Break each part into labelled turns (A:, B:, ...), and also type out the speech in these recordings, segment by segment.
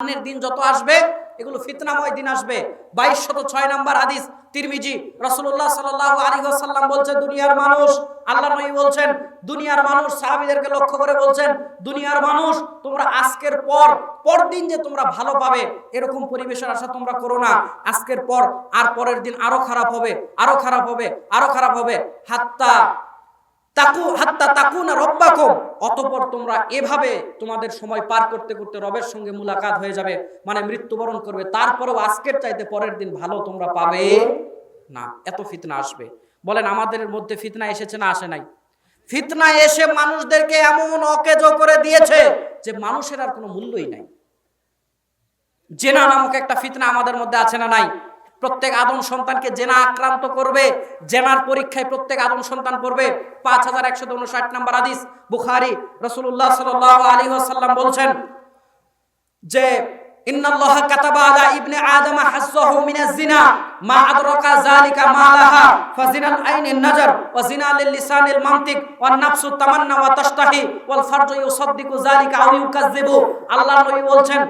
A: সামনের দিন যত আসবে, এগুলো ফিতনাময় দিন আসবে। বাইশ শত ছয় নম্বর হাদিস, তিরমিজি রসুল্লাহ সাল্লাহ আলী সাল্লাম বলছে, দুনিয়ার মানুষ আল্লাহ নবী বলছেন, দুনিয়ার মানুষ, সাহাবিদেরকে লক্ষ্য করে বলছেন, দুনিয়ার মানুষ, তোমরা আজকের পর, পরদিন যে তোমরা ভালো পাবে, এরকম পরিবেশের আশা তোমরা করো না। আজকের পর আর পরের দিন আরও খারাপ হবে, আরও খারাপ হবে, আরও খারাপ হবে। হাত্তা তাকু হাত্তা তাকু না রব্বাকুম। অতপর তোমরা এভাবে তোমাদের সময় পার করতে করতে রবের সঙ্গে মুলাকাত হয়ে যাবে মানে মৃত্যুবরণ করবে। তারপরেও আজকের চাইতে পরের দিন ভালো তোমরা পাবে না। এত ফিতনা আসবে। বলেন, আমাদের মধ্যে ফিতনা এসেছে না আসে নাই? ফিতনা এসে মানুষদেরকে এমন অকেজ করে দিয়েছে যে মানুষের আর কোনো মূল্যই নাই। জেনা নামক একটা ফিতনা আমাদের মধ্যে আছে না নাই? প্রত্যেক আদম সন্তানকে জেনা আক্রান্ত করবে, জেনার পরীক্ষায় প্রত্যেক আদম সন্তান পড়বে। পাঁচ হাজার একশো উনষাট নম্বর আদিস বুখারি রসুল্লাহ সাল আলী আসাল্লাম বলছেন যে নবী বলছেন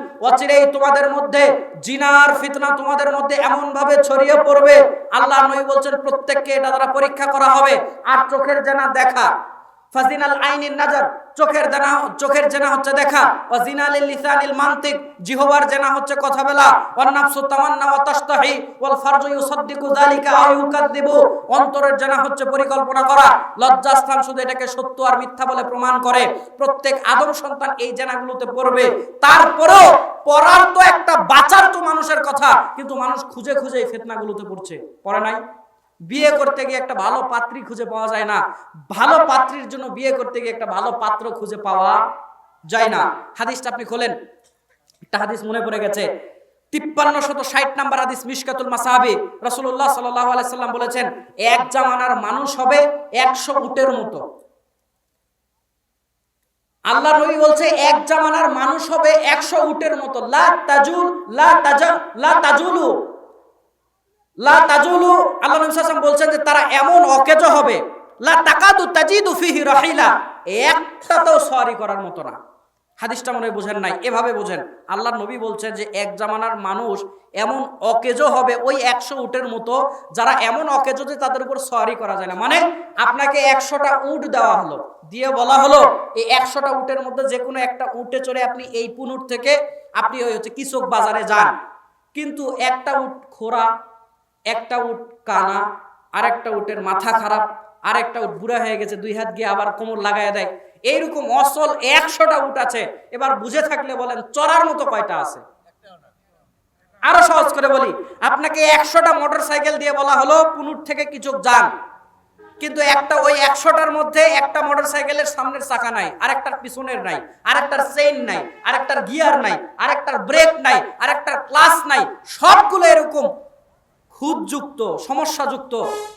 A: তোমাদের মধ্যে, জিনার ফিতনা তোমাদের মধ্যে এমন ভাবে ছড়িয়ে পড়বে। আল্লাহ নবী বলছেন, প্রত্যেককে এটা দ্বারা পরীক্ষা করা হবে। আর চোখের জানা দেখা ফাজিনাল আইনিন নাজার, চোখের জানা চোখের জানা হচ্ছে দেখা। ও জিনালিল লিসানিল মানতিক, জিহবার জানা হচ্ছে কথা বলা। ওয়ান নাফসু তামান্না ওয়া তাশতাহি ওয়াল ফারজু ইউসাদ্দিকু যালিকা আও ইউকাযযিবু অন্তরের জানা হচ্ছে পরিকল্পনা করা। লজ্জাস্থান শুধু এটাকে সত্য আর মিথ্যা বলে প্রমাণ করে। প্রত্যেক আদম সন্তান এই জানাগুলোতে পড়বে। তারপরেও পড়ার তো একটা বাঁচার তো মানুষের কথা, কিন্তু মানুষ খুঁজে খুঁজে এই ফিতনাগুলোতে পড়ছে। পড়ে নাই? বিয়ে করতে গিয়ে একটা ভালো পাত্রী খুঁজে পাওয়া যায় না। ভালো পাত্রীর জন্য বিয়ে করতে গিয়ে একটা ভালো পাত্র খুঁজে পাওয়া যায় না। হাদিসটা আপনি খোলেন। একটা হাদিস মনে পড়ে গেছে। তিপ্পান্ন শত ষাট নাম্বার হাদিস মাসাহাবি। রসুল্লাহ সাল্লাহ আলাইসাল্লাম বলেছেন, এক জামানার মানুষ হবে একশো উটের মতো। আল্লাহ নবী বলছে, এক জামানার মানুষ হবে একশো উটের মতো। লা তাজুল, লা তাজা, লা তাজুলু। লা তাজুলু আল্লাহ নবী সাল্লাল্লাহু বলছেন যে তারা এমন অকেজ হবে, লা তাকাদু তাজিদু ফিহি রাহিলা সরি করার মতো না। হাদিসটা মনে বোঝেন নাই, এভাবে বোঝেন। আল্লাহ নবী বলছেন যে এক জামানার মানুষ এমন অকেজো হবে ওই একশো উটের মতো, যারা এমন অকেজো যে তাদের উপর সরি করা যায় না। মানে আপনাকে একশোটা উট দেওয়া হলো, দিয়ে বলা হলো, এই একশোটা উটের মধ্যে যে কোনো একটা উটে চড়ে আপনি এই পুনুট থেকে আপনি ওই হচ্ছে কৃষক বাজারে যান। কিন্তু একটা উট খোরা একটা উট কানা আর একটা উটের মাথা খারাপ আর একটা উট বুড়া হয়ে গেছে, দুই হাত গিয়ে আবার কোমর লাগায় দেয়। এইরকম অসল একশোটা উট আছে। এবার বুঝে থাকলে বলেন, চড়ার মতো কয়টা আছে? আরও সহজ করে বলি, আপনাকে একশোটা মোটর সাইকেল দিয়ে বলা হলো পুনুট থেকে কিছু যান। কিন্তু একটা ওই একশোটার মধ্যে একটা মোটর সাইকেলের সামনের চাকা নাই আর আরেকটার পিছনের নাই আর আরেকটার চেইন নাই আর আরেকটার গিয়ার নাই, আরেকটার ব্রেক নাই আর আরেকটার ক্লাস নাই, সবগুলো এরকম খুদযুক্ত সমস্যাযুক্ত।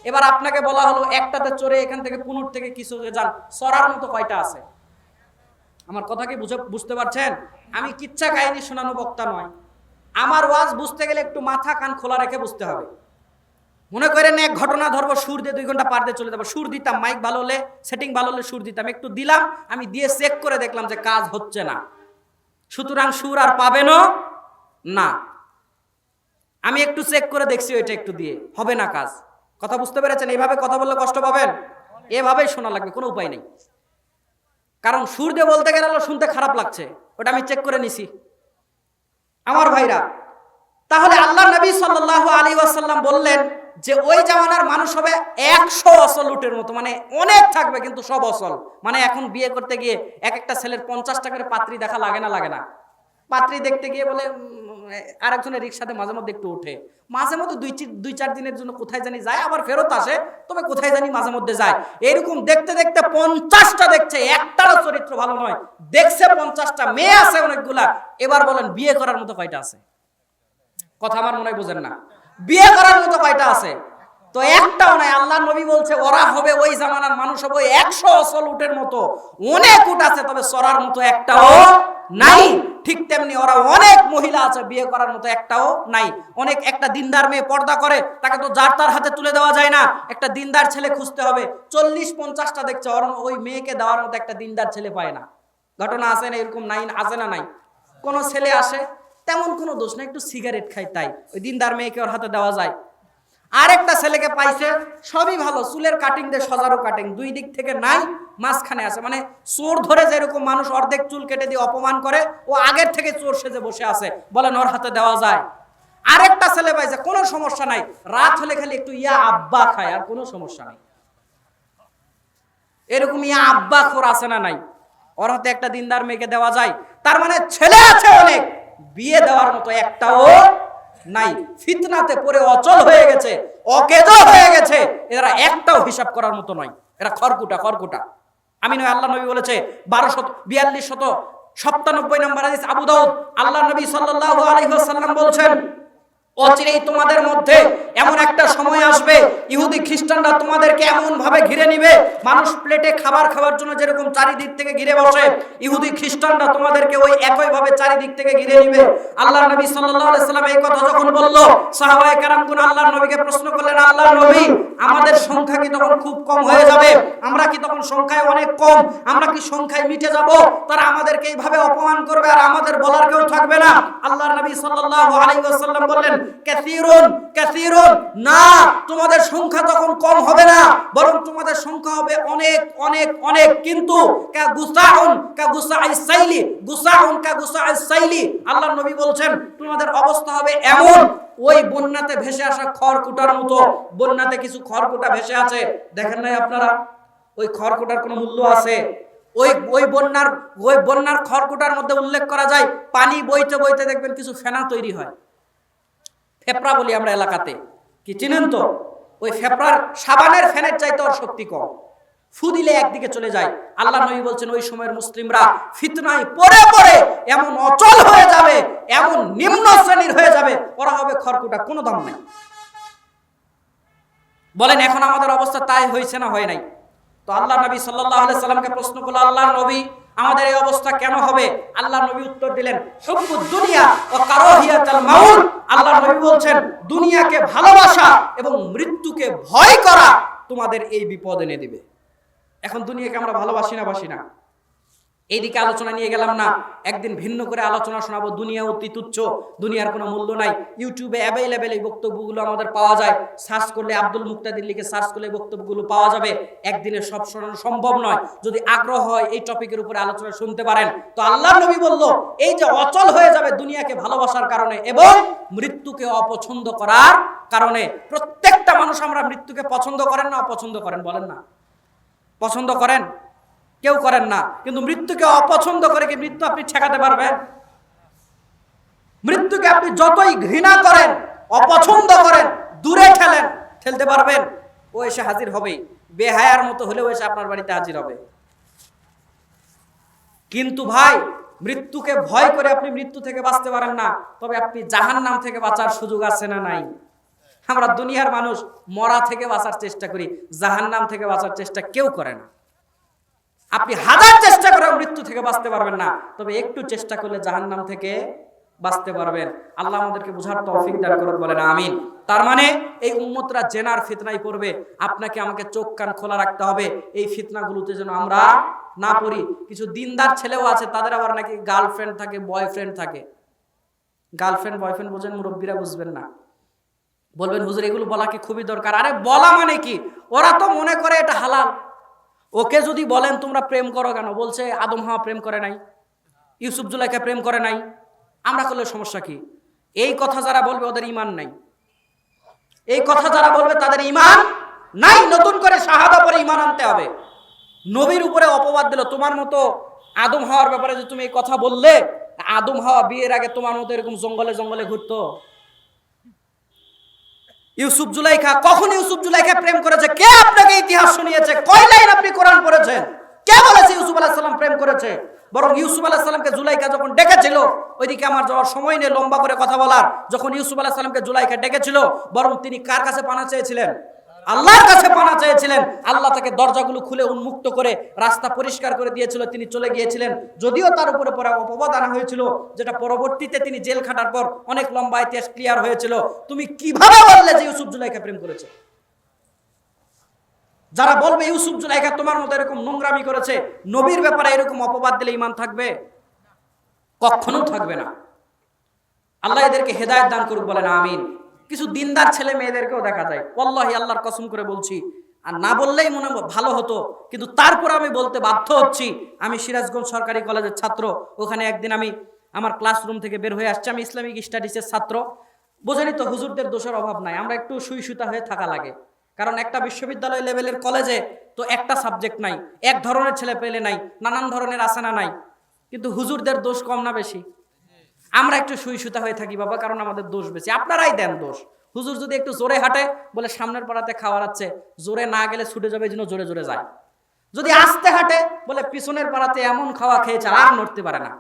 A: এবার আপনাকে বলা হলো, একটাতে চড়ে এখান থেকে পুনুর থেকে কিছু যান, সরার মতো কয়টা আছে। আমার কথা কি বুঝে বুঝতে পারছেন? আমি কিচ্ছা কাহিনী শোনানো বক্তা নয়। আমার ওয়াজ বুঝতে গেলে একটু মাথা কান খোলা রেখে বুঝতে হবে। মনে করেন এক ঘটনা ধরবো, সুর দিয়ে দুই ঘণ্টা পার দিয়ে চলে যাব। সুর দিতাম, মাইক ভালো হলে, সেটিং ভালো হলে সুর দিতাম। একটু দিলাম, আমি দিয়ে চেক করে দেখলাম যে কাজ হচ্ছে না। সুতরাং সুর আর পাবেনও না। আমি একটু চেক করে দেখছি ওইটা একটু দিয়ে। হবে না কাজ। কথা বুঝতে পেরেছেন? এইভাবে কথা বললে কষ্ট পাবেন? এভাবেই শোনা লাগবে, কোনো উপায় নেই। কারণ সুর দিয়ে বলতে গেলে শুনতে খারাপ লাগছে। ওটা আমি চেক করে নিছি। আমার ভাইরা, তাহলে আল্লাহ নবী সাল্লাহ আলী ওয়াসাল্লাম বললেন যে ওই জামানার মানুষ হবে একশো অসল লুটের মতো। মানে অনেক থাকবে কিন্তু সব অসল। মানে এখন বিয়ে করতে গিয়ে এক একটা ছেলের পঞ্চাশ টাকার পাত্রী দেখা লাগে না লাগে না। পাত্রী দেখতে গিয়ে বলে আরেকজনের রিক্সাতে মাঝে মধ্যে একটু ওঠে। মাঝে মধ্যে দুই দুই চার দিনের জন্য কোথায় জানি যায়, আবার ফেরত আসে, তবে কোথায় জানি মাঝে মধ্যে যায়। এরকম দেখতে দেখতে পঞ্চাশটা দেখছে, একটারও চরিত্র ভালো নয়। দেখছে পঞ্চাশটা, মেয়ে আছে অনেকগুলা। এবার বলেন, বিয়ে করার মতো কয়টা আছে? কথা আমার মনে হয় বোঝেন না। বিয়ে করার মতো কয়টা আছে? তো একটাও নাই। আল্লাহ নবী বলছে, ওরা হবে ওই জামানার মানুষ হবে একশো অসল উটের মতো। অনেক উট আছে, তবে সরার মতো একটাও নাই। ঠিক তেমনি ওরা অনেক মহিলা আছে, বিয়ে করার মতো একটাও নাই। অনেক একটা দিনদার মেয়ে পর্দা করে, তাকে তো যার তার হাতে তুলে দেওয়া যায় না। একটা দিনদার ছেলে খুঁজতে হবে। চল্লিশ পঞ্চাশটা দেখছে ওর ওই মেয়েকে দেওয়ার মতো একটা দিনদার ছেলে পায় না। ঘটনা আছে না এরকম নাই, আছে না নাই? কোনো ছেলে আসে, তেমন কোনো দোষ না একটু সিগারেট খাই তাই। ওই দিনদার মেয়েকে ওর হাতে দেওয়া যায়। আরেকটা ছেলেকে পাইছে, সবই ভালো, চুলের কাটিং দিয়ে সজারো কাটিং দুই দিক থেকে নাই মাঝখানে আছে। মানে চোর ধরে যেরকম মানুষ অর্ধেক চুল কেটে দিয়ে অপমান করে, ও আগের থেকে চোর সেজে বসে আছে। বলেন, ওর হাতে দেওয়া যায়। আরেকটা ছেলে পাইছে, কোনো সমস্যা নাই। রাত হলে খালি একটু ইয়া আব্বা খায়, আর কোনো সমস্যা নাই। এরকম ইয়া আব্বা খোর আছে না নাই? ওর হাতে একটা দিনদার মেয়েকে দেওয়া যায়। তার মানে ছেলে আছে অনেক, বিয়ে দেওয়ার মতো একটাও নাই। ফিতনাতে পড়ে অচল হয়ে গেছে, অকেজ হয়ে গেছে। এরা একটাও হিসাব করার মতো নয়। এরা খড়কুটা খড়কুটা। আমি নয়, আল্লাহ নবী বলেছে বারো শত বিয়াল্লিশ শত সপ্তানব্বই নম্বর হাদিস আবু দাউদ, আল্লাহ নবী সাল্লাহ আলাইহি ওয়াসাল্লাম বলছেন অচিরেই তোমাদের মধ্যে এমন একটা সময় আসবে, ইহুদি খ্রিস্টানরা তোমাদেরকে এমন ভাবে ঘিরে নিবে, মানুষ প্লেটে খাবার খাওয়ার জন্য যেরকম চারিদিক থেকে ঘিরে বসে, ইহুদি খ্রিস্টানরা তোমাদেরকে ওই একই ভাবে চারিদিক থেকে ঘিরে নিবে। আল্লাহ নবী আলাইহি সাল্লাম এই কথা যখন বলল, সাহাবায়ে কেরামগুন আল্লাহর নবীকে প্রশ্ন করলেন, আল্লাহর নবী, আমাদের সংখ্যা কি তখন খুব কম হয়ে যাবে? আমরা কি তখন সংখ্যায় অনেক কম? আমরা কি সংখ্যায় মিটে যাব? তারা আমাদেরকে এইভাবে অপমান করবে আর আমাদের বলার কেউ থাকবে না। আল্লাহর নবী সাল্লাল্লাহু আলাইহি ওয়াসাল্লাম বললেন কাসীরুন কাসীরুন, না, তোমাদের সংখ্যা তখন কম হবে না, বরং তোমাদের সংখ্যা হবে অনেক অনেক অনেক, কিন্তু কা গুসাউন, কা সাইলি, গুসাউন, কা সাইলি নবী বলছেন, তোমাদের অবস্থা হবে এমন, ওই বন্যাতে ভেসে আসা খড়কুটার মতো, বন্যাতে কিছু খড়কুটা ভেসে আছে, দেখেন নাই আপনারা, ওই খড়কুটার কোনো মূল্য আছে, ওই ওই বন্যার ওই বন্যার খড়কুটার মধ্যে উল্লেখ করা যায়, পানি বইতে বইতে দেখবেন কিছু ফেনা তৈরি হয় ফেপড়া বলি আমরা এলাকাতে। কি চিনেন তো? ওই ফেপড়ার সাবানের ফ্যানের চাইতে ওর শক্তি কম। ফু দিলে একদিকে চলে যায়। আল্লাহ নবী বলছেন ওই সময়ের মুসলিমরা ফিতনায় পড়ে পড়ে এমন অচল হয়ে যাবে এমন নিম্ন শ্রেণির হয়ে যাবে ওরা হবে খড়কুটা কোনো দাম নাই। বলেন এখন আমাদের অবস্থা তাই হয়েছে না হয় নাই? তো আল্লাহ নবী সাল্লাল্লাহু আলাইহি সাল্লামকে প্রশ্ন করল আল্লাহ নবী আমাদের এই অবস্থা কেন হবে? আল্লাহ নবী উত্তর দিলেন হুব্বুদ দুনিয়া ও কারাহিয়াতুল মাউত। আল্লাহ নবী বলছেন দুনিয়াকে ভালোবাসা এবং মৃত্যুকে ভয় করা তোমাদের এই বিপদ এনে দিবে। এখন দুনিয়াকে আমরা ভালোবাসি না বাসি না। এইদিকে আলোচনা নিয়ে গেলাম না। একদিন ভিন্ন করে আলোচনা শোনাবো। দুনিয়া অতি তুচ্ছ দুনিয়ার কোনো মূল্য নাই। ইউটিউবে অ্যাভেলেবেল এই বক্তব্যগুলো আমাদের পাওয়া যায়। সার্চ করলে আব্দুল মুক্তাদির লিখে সার্চ করলে এই বক্তব্যগুলো পাওয়া যাবে। একদিনে সব শোনানো সম্ভব নয়। যদি আগ্রহ হয় এই টপিকের উপরে আলোচনা শুনতে পারেন। তো আল্লাহ নবী বলল এই যে অচল হয়ে যাবে দুনিয়াকে ভালোবাসার কারণে এবং মৃত্যুকে অপছন্দ করার কারণে প্রত্যেকটা মানুষ আমরা মৃত্যুকে পছন্দ করেন না অপছন্দ করেন বলেন না? পছন্দ করেন? কেউ করেন না। কিন্তু মৃত্যুকে অপছন্দ করে কি মৃত্যু আপনি ঠেকাতে পারবেন? মৃত্যুকে আপনি যতই ঘৃণা করেন, অপছন্দ করেন, দূরে ঠেলেন, ঠেলতে পারবেন। ও এসে হাজির হবেই। বেহায়ার মতো হলেও এসে আপনার বাড়িতে হাজির হবে। কিন্তু ভাই, মৃত্যুকে ভয় করে আপনি মৃত্যু থেকে বাঁচতে পারেন না। তবে আপনি জাহান নাম থেকে বাঁচার সুযোগ আছে না নাই? আমরা দুনিয়ার মানুষ মরা থেকে বাঁচার চেষ্টা করি জাহান নাম থেকে বাঁচার চেষ্টা কেউ করে না। আপনি হাজার চেষ্টা করে মৃত্যু থেকে বাঁচতে পারবেন না। তবে একটু চেষ্টা করলে জাহান্নাম থেকে বাঁচতে পারবেন। আল্লাহ আমাদেরকে বুঝার তৌফিক দান করুন বলেন, আমিন। তার মানে এই উম্মতরা জেনার ফিতনায় পড়বে আপনাকে আমাকে চোখ কান খোলা রাখতে হবে। এই ফিতনাগুলোতে যেন আমরা না পড়ি। কিছু দিনদার ছেলেও আছে, তাদের আবার নাকি গার্লফ্রেন্ড থাকে, বয়ফ্রেন্ড থাকে। গার্লফ্রেন্ড, বয়ফ্রেন্ড বোঝেন, মুরব্বীরা বুঝবেন না। বলবেন, হুজুর, এগুলো বলা কি খুবই দরকার? আরে বলা মানে কি? ওরা তো মনে করে এটা হালাল। ওকে যদি বলেন, তোমরা প্রেম করো কেন? বলছে, আদম হাওয়া প্রেম করে নাই, ইউসুফ জুলাইকে প্রেম করে নাই, আমরা করলে সমস্যা কি? এই কথা যারা বলবে, ওদের ইমান নাই। এই কথা যারা বলবে, তাদের ইমান নাই। নতুন করে শাহাদা পরে ইমান আনতে হবে। নবীর উপরে অপবাদ দিল। তোমার মতো আদম হওয়ার ব্যাপারে যে তুমি এই কথা বললে, আদম হওয়া বিয়ের আগে তোমার মতো এরকম জঙ্গলে জঙ্গলে ঘুরতো। ইউসুফ জুলাইখা কখন ইউসুফ জুলাইখা প্রেম করেছে? কে আপনাকে ইতিহাস শুনিয়েছে? কয় লাইন আপনি কোরআন পড়েছেন কে বলেছে ইউসুফ আলাহ সাল্লাম প্রেম করেছে। বরং ইউসুফ আলাহ সাল্লামকে জুলাইকা যখন ডেকেছিল, ওইদিকে আমার যাওয়ার সময় নেই লম্বা করে কথা বলার। যখন ইউসুফ আলাহ সাল্লামকে জুলাইকা ডেকেছিল, বরং তিনি কার কাছে পানা চেয়েছিলেন? আল্লাহর কাছে পানা চেয়েছিলেন। আল্লাহ তাকে দরজাগুলো খুলে উন্মুক্ত করে রাস্তা পরিষ্কার করে দিয়েছিল, তিনি চলে গিয়েছিলেন। যদিও তার উপরে পরে অপবাদ আনা হয়েছিল, যেটা পরবর্তীতে তিনি জেল খাটার পর অনেক লম্বা ইতিহাস ক্লিয়ার হয়েছিল। তুমি কীভাবে বললে যে ইউসুফ জুলাইকা প্রেম করেছে? যারা বলবে ইউসুফ জুলাইকা তোমার মতো এরকম নোংরামি করেছে, নবীর ব্যাপারে এরকম অপবাদ দিলে ইমান থাকবে? কখনো থাকবে না। আল্লাহ এদেরকে হেদায়ত দান করুক বলেন, আমিন। কিছু দিনদার ছেলে মেয়েদেরকেও দেখা যায়। ওল্লাহি আল্লাহর কসম করে বলছি। আর না বললেই মনে ভালো হতো, কিন্তু তারপর আমি বলতে বাধ্য হচ্ছি, আমি সিরাজগঞ্জ সরকারি কলেজের ছাত্র, ওখানে একদিন আমি আমার ক্লাসরুম থেকে বের হয়ে আসছি, আমি ইসলামিক স্টাডিজের ছাত্র। বোঝেনি তো হুজুরদের দোষের অভাব নাই, আমরা একটু সুই সুতা হয়ে থাকা লাগে। কারণ একটা বিশ্ববিদ্যালয় লেভেলের কলেজে তো একটা সাবজেক্ট নাই, এক ধরনের ছেলে পেলে নাই, নানান ধরনের আসানা নাই। কিন্তু হুজুরদের দোষ কম না বেশি? আমরা একটু সুই সুতা হয়ে থাকি বাবা, কারণ আমাদের দোষ বেশি। আপনারাই দেন দোষ। হুজুর যদি একটু জোরে হাঁটে, বলে সামনের পাড়াতে খাওয়ার আছে জোরে না গেলে ছুটে যাবে জন্য জোরে জোরে যায়। যদি আস্তে হাঁটে, বলে পিছনের পাড়াতে এমন খাওয়া খেয়েছে, আর নড়তে পারে না।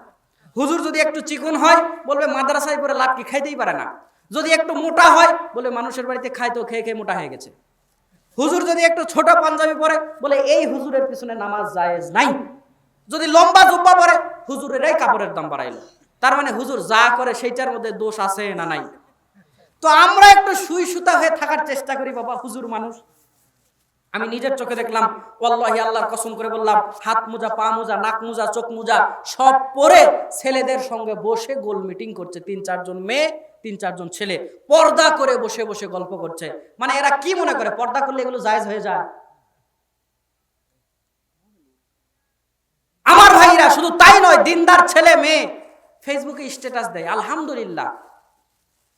A: হুজুর যদি একটু চিকন হয়, বলবে মাদ্রাসায় পরে লাভ কি, খাইতেই পারে না। যদি একটু মোটা হয়, বলে মানুষের বাড়িতে খাইতো খেয়ে খেয়ে মোটা হয়ে গেছে। হুজুর যদি একটু ছোট পাঞ্জাবি পরে, বলে, এই হুজুরের পিছনে নামাজ জায়েজ নাই। যদি লম্বা জুব্বা পরে হুজুরেরাই কাপড়ের দাম বাড়াইলো। তার মানে হুজুর যা করে সেইটার মধ্যে দোষ আছে না নাই? তো আমরা একটু সুই সুতা হয়ে থাকার চেষ্টা করি, বাবা, হুজুর মানুষ। আমি নিজের চোখে দেখলাম, ওয়াল্লাহি আল্লাহর কসম করে বললাম, হাত মোজা, পা মোজা, নাক মোজা, চোখ মোজা, সব পরে ছেলেদের সঙ্গে বসে গোল মিটিং করছে তিন চারজন মেয়ে তিন চারজন ছেলে পর্দা করে বসে বসে গল্প করছে। মানে এরা কি মনে করে? পর্দা করলে এগুলো জায়েজ হয়ে যায়? আমার ভাইরা, শুধু তাই নয়, দিনদার ছেলে মেয়ে ফেসবুকে স্ট্যাটাস দেয়, আলহামদুলিল্লাহ।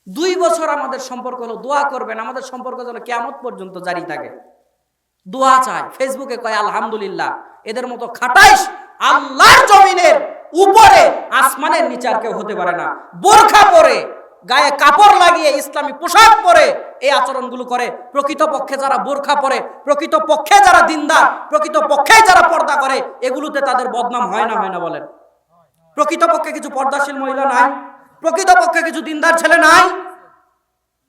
A: দুই বছর আমাদের সম্পর্ক হলো, দোয়া করবেন, আমাদের সম্পর্ক যেন কেমন পর্যন্ত জারি থাকে। দোয়া চায় ফেসবুকে কয়, আলহামদুলিল্লাহ। এদের মতো খাটাইস আল্লাহর জমিনের উপরে, আসমানের নিচে আর কেউ হতে পারে না। বোরখা পরে গায়ে কাপড় লাগিয়ে ইসলামী পোশাক পরে এই আচরণগুলো করে। প্রকৃত পক্ষে যারা বোরখা পরে প্রকৃত পক্ষে যারা দিনদার প্রকৃত পক্ষে যারা পর্দা করে, এগুলোতে তাদের বদনাম হয় না হয় না বলেন? প্রকৃত পক্ষে কিছু পর্দাশীল মহিলা নাই প্রকৃত পক্ষে কিছু দিনদার ছেলে নাই।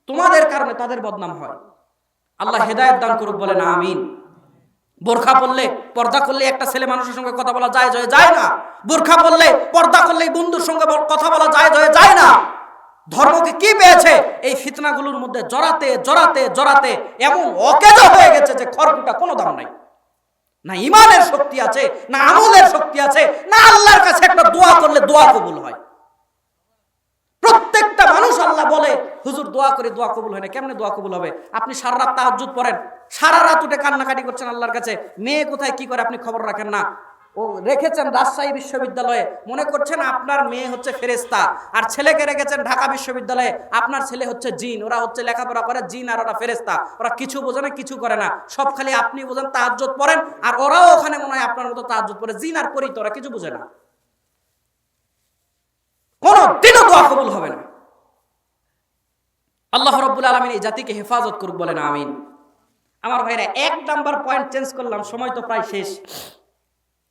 A: তোমাদের কারণে তাদের বদনাম হয়। আল্লাহ হেদায়ত দান করুক বলে না আমিন। বোরখা পরলে, পর্দা করলে একটা ছেলে মানুষের সঙ্গে কথা বলা যায় যায় না। বোরখা পরলে, পর্দা করলে বন্ধুর সঙ্গে কথা বলা যায় যায় না। ধর্মকে কি পেয়েছে? এই ফিতনাগুলোর মধ্যে জড়াতে জড়াতে জড়াতে এমন অকেজ হয়ে গেছে যে খড়কুটা কোনো দাম নাই। না ইমানের শক্তি আছে, না আমলের শক্তি আছে, না আল্লাহর কাছে একটা দোয়া করলে দোয়া কবুল হয়। প্রত্যেকটা মানুষ আল্লাহ বলে, হুজুর, দোয়া করে দোয়া কবুল হয় না। কেমনে দোয়া কবুল হবে? আপনি সারা রাত তাহাজ্জুদ পড়েন, সারা রাত উঠে কান্নাকাটি করছেন আল্লাহর কাছে। মেয়ে কোথায়, কি করে আপনি খবর রাখেন না? ও রেখেছেন রাজশাহী বিশ্ববিদ্যালয়ে। মনে করছেন আপনার মেয়ে হচ্ছে ফেরেস্তা আর ছেলেকে রেখেছেন ঢাকা বিশ্ববিদ্যালয়ে। আপনার ছেলে হচ্ছে জিন, ওরা হচ্ছে লেখাপড়া করে জিন আর ওরা ফেরেস্তা ওরা কিছু বোঝে না, কিছু করে না। সব খালি আপনি বোঝেন, তাহাজ্জুদ পড়েন, আর ওরাও ওখানে মনে হয় আপনার মতো তাহাজ্জুদ পড়ে। জিন আর পরিত, ওরা কিছু বোঝে না। কোনো দিনও দোয়া কবুল হবে না। আল্লাহ রব্বুল আলমিন এই জাতিকে হেফাজত করুক বলেন, আমিন। আমার ভাইরা, এক নাম্বার পয়েন্ট চেঞ্জ করলাম, সময় তো প্রায় শেষ।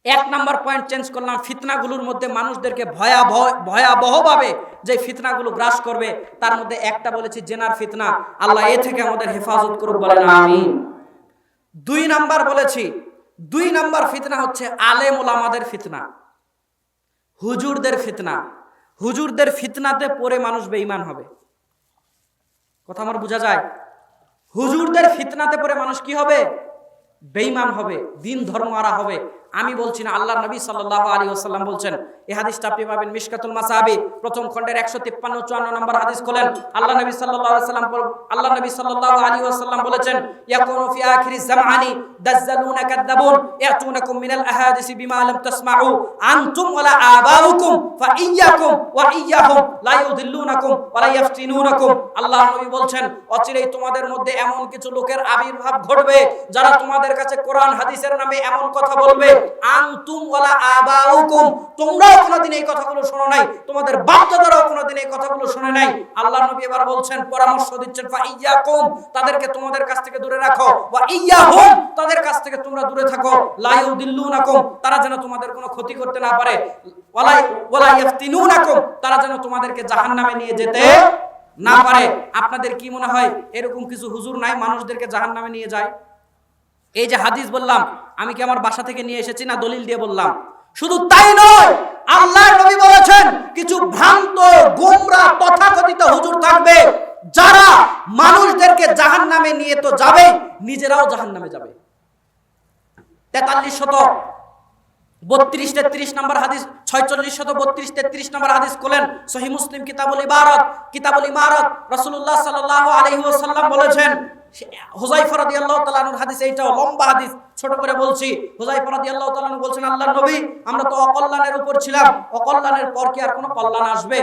A: এক নাম্বার পয়েন্ট চেঞ্জ করলাম, ফিতনাগুলোর মধ্যে মানুষদেরকে ভয়াবহ, ভয়াবহভাবে যে ফিতনাগুলো গ্রাস করবে, তার মধ্যে একটা বলেছি জেনার ফিতনা। আল্লাহ এ থেকে আমাদের হেফাজত করুক বলেন আমিন। দুই নাম্বার বলেছি, দুই নাম্বার ফিতনা হচ্ছে আলেম ওলামাদের ফিতনা, হুজুরদের ফিতনা। হুজুরদের ফিতনাতে পড়ে মানুষ বেঈমান হবে। কথা আমার বোঝা যায়? হুজুরদের ফিতনাতে পড়ে মানুষ কি হবে? বেঈমান হবে, দিন ধর্ম আরা হবে। আমি বলছি না আল্লাহ নবী সাল্লাল্লাহু আলাইহি ওয়াসাল্লাম বলছেন এই হাদিসটা আপনি পাবেন মিশকাতুল মাসাবি প্রথম খণ্ডের 153 54 নম্বর হাদিস খোলেন। আল্লাহ নবী সাল্লাল্লাহু আলাইহি আল্লাহ নবী সাল্লাল্লাহু আলাইহি ওয়াসাল্লাম বলেছেন ইয়াকুনু ফি আখিরি জামানি দাজ্জালুনা কাযাবুন ইয়াতুনাকুম মিনাল আহাদিসি বিমা লাম তাসমাউ আনতুম ওয়ালা আবাউকুম ফা ইয়্যাকুম ওয়া ইয়্যাহুম লা ইউদিল্লুনাকুম ওয়া লা ইয়াফতিনুনাকুম। আল্লাহ নবী বলছেন অচিরেই তোমাদের মধ্যে এমন কিছু লোকের আবির্ভাব ঘটবে যারা তোমাদের কাছে কোরআন হাদিসের নামে এমন কথা বলবে আনতুম ওয়ালা আবাউকুম। তোমরাও কোনোদিন এই কথাগুলো শোনো নাই। তোমাদের কোনোদিন এই কথাগুলো শুনে নাই। আল্লাহ নবী এবার বলছেন, পরামর্শ দিচ্ছেন ফা ইয়্যাকুম তাদেরকে তোমাদের কাছ থেকে দূরে রাখো। ওয়া ইয়্যাহুম তাদের কাছ থেকে তোমরা দূরে থাকো। লা ইউদিল্লুনাকুম, তারা যেন তোমাদের কোনো ক্ষতি করতে না পারে। ওয়ালা ওয়ালা ইয়াফতিনুনাকুম, তারা যেন তোমাদেরকে জাহান্নামে নিয়ে যেতে না পারে। আপনাদের কি মনে হয়, এরকম কিছু হুজুর নাই, মানুষদেরকে জাহান্নামে নিয়ে যায়? এই যে হাদিস বললাম, আমি কি আমার বাসা থেকে নিয়ে এসেছি না দলিল দিয়ে বললাম? শুধু তাই নয়, আল্লাহ নবী বলেছেন, কিছু ভ্রান্ত, গোমরা, তথাকথিত হুজুর থাকবে, যারা মানুষদেরকে জাহান নামে নিয়ে তো যাবে নিজেরাও জাহান নামে যাবে। তেতাল্লিশ শত বত্রিশ, তেত্রিশ নম্বর হাদিস, ছয়চল্লিশ শত বত্রিশ, তেত্রিশ নম্বর হাদিস খোলেন সহি মুসলিম কিতাবুল ইবারত। কিতাবুল ইমারত রসুল্লাহ সাল্লাল্লাহু আলাইহি ওয়াসাল্লাম বলেছেন হুজাইফা রাদিয়াল্লাহু তাআলা আনহুর হাদিস লম্বা হাদিস, ছোট করে বলছি। বলছেন নবী, আমরা তো অকল্যাণের উপর ছিলাম। অকল্যাণের পর কি আর কোনো কল্যাণ আসবে?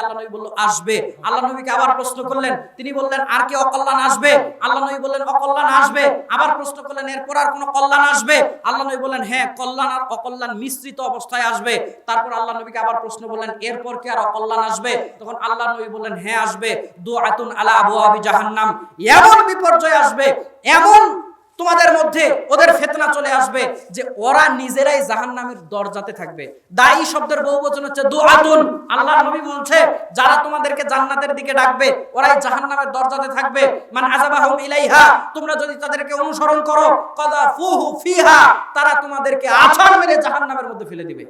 A: আল্লাহ নবী বলল, আসবে। আল্লাহ নবীকে আবার প্রশ্ন করলেন, তিনি বললেন, আর কি অকল্যাণ আসবে? আল্লাহ নবী বললেন, অকল্যাণ আসবে। আবার প্রশ্ন করলেন, এরপর আর কোনো কল্যাণ আসবে? আল্লাহ নবী বললেন হ্যাঁ কল্যাণ আর অকল্যাণ মিশ্রিত অবস্থায় আসবে। তারপর আল্লাহ নবীকে আবার প্রশ্ন বললেন এরপর কি আর অকল্যাণ আসবে? তখন আল্লাহ নবী বললেন হ্যাঁ আসবে। দুআতুন আলা আবু আবি জাহান্নাম। এমন বিপর্যয় আসবে, এমন তোমাদের মধ্যে ওদের ফেতনা চলে আসবে যে ওরা নিজেরাই জাহান্নামের দরজাতে থাকবে। দায়ী শব্দের বহু বচন হচ্ছে দুআতুন। আল্লাহ নবী বলছে, যারা তোমাদেরকে জান্নাতের দিকে ডাকবে, ওরাই জাহান্নামের দরজাতে থাকবে। মান আযাবাহুম ইলাইহা, তোমরা যদি তাদেরকে অনুসরণ করো কাদা ফুহু ফিহা, তারা তোমাদেরকে আছাড় মেরে জাহান্নামের মধ্যে ফেলে দিবে।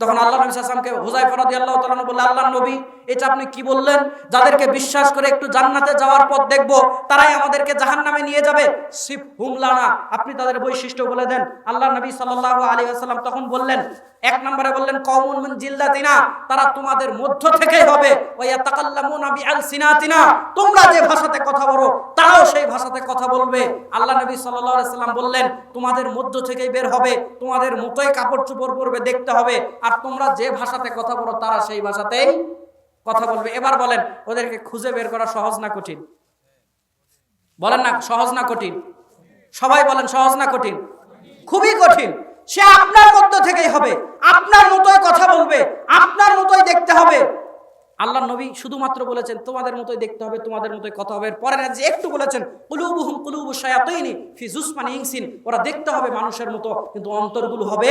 A: তখন আল্লাহ নবী সাল্লামকে হুজাইফা রাদিয়াল্লাহু তাআলা বললেন, আল্লাহর নবী, এটা আপনি কি বললেন? যাদেরকে বিশ্বাস করে একটু জান্নাতে যাওয়ার পথ দেখব, তারাই আমাদেরকে জাহান্নামে নিয়ে যাবে। সিফ হুমলানা আপনি তাদের বৈশিষ্ট্য বলে দেন। আল্লাহ নবী সাল্লাল্লাহু আলাইহি ওয়াসাল্লাম তখন বললেন, এক নম্বরে বললেন, কওমুন মিন জিল্লাতিনা, তারা তোমাদের মধ্য থেকেই হবে। ওয়া ইয়াতাকাল্লামুনা বিআলসিনাতিনা, তোমরা যে ভাষাতে কথা বলো, তারাও সেই ভাষাতে কথা বলবে। আল্লাহ নবী সাল্লাল্লাহু আলাইহি সাল্লাম বললেন, তোমাদের মধ্য থেকেই বের হবে, তোমাদের মতোই কাপড় চোপড় পরবে, দেখতে হবে। আর তোমরা যে ভাষাতে কথা বলো, তারা সেই ভাষাতেই কথা বলবে। এবার বলেন, ওদেরকে খুঁজে বের করা সহজ না কঠিন? বলেন না, সহজ না কঠিন? সবাই বলেন, সহজ না কঠিন? খুবই কঠিন। সে আপনার মধ্য থেকেই হবে। আপনার মতোই কথা বলবে, আপনার মতোই দেখতে হবে। আল্লাহ নবী শুধুমাত্র বলেছেন, তোমাদের মতোই দেখতে হবে, তোমাদের মতোই কথা হবে। পরের যে একটু বলেছেন, কুলুবুহুম কুলুবু শায়াতিনি ফি জুসমানি ইনসিন। ওরা দেখতে হবে মানুষের মতো, কিন্তু অন্তরগুলো হবে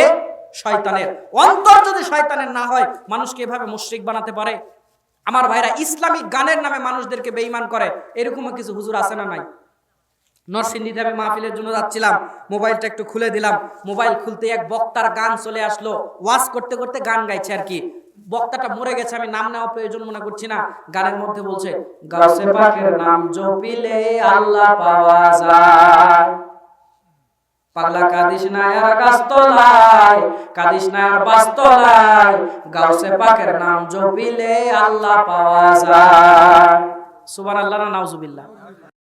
A: শয়তানের। অন্তর যদি শয়তানের না হয়, মানুষকে এভাবে মুশরিক বানাতে পারে? আমার ভাইরা, ইসলামিক গানের নামে মানুষদেরকে বেঈমান করে, এরকমও কিছু হুজুর আছে না নাই? নরসিংদীতে আমি মাহফিলের জন্য যাচ্ছিলাম, মোবাইলটা একটু খুলে দিলাম, মোবাইল খুলতে এক বক্তার গান চলে আসলো, ওয়াজ করতে করতে গান গাইছে আর কি। বক্তাটা মরে গেছে আমি নাম নেওয়া প্রয়োজন মনে করছি না। গানের মধ্যে বলছে গাছে পাখির নাম জপিলে আল্লাহ পাওয়া যায়। পাগলা কাদিস না আর গাছতলায় কাদিস না আর বাস্তলায়। গাউসে পাকের নাম জপিলে আল্লাহ পাওয়া যায়। সুবহানাল্লাহ না নাউজুবিল্লাহ।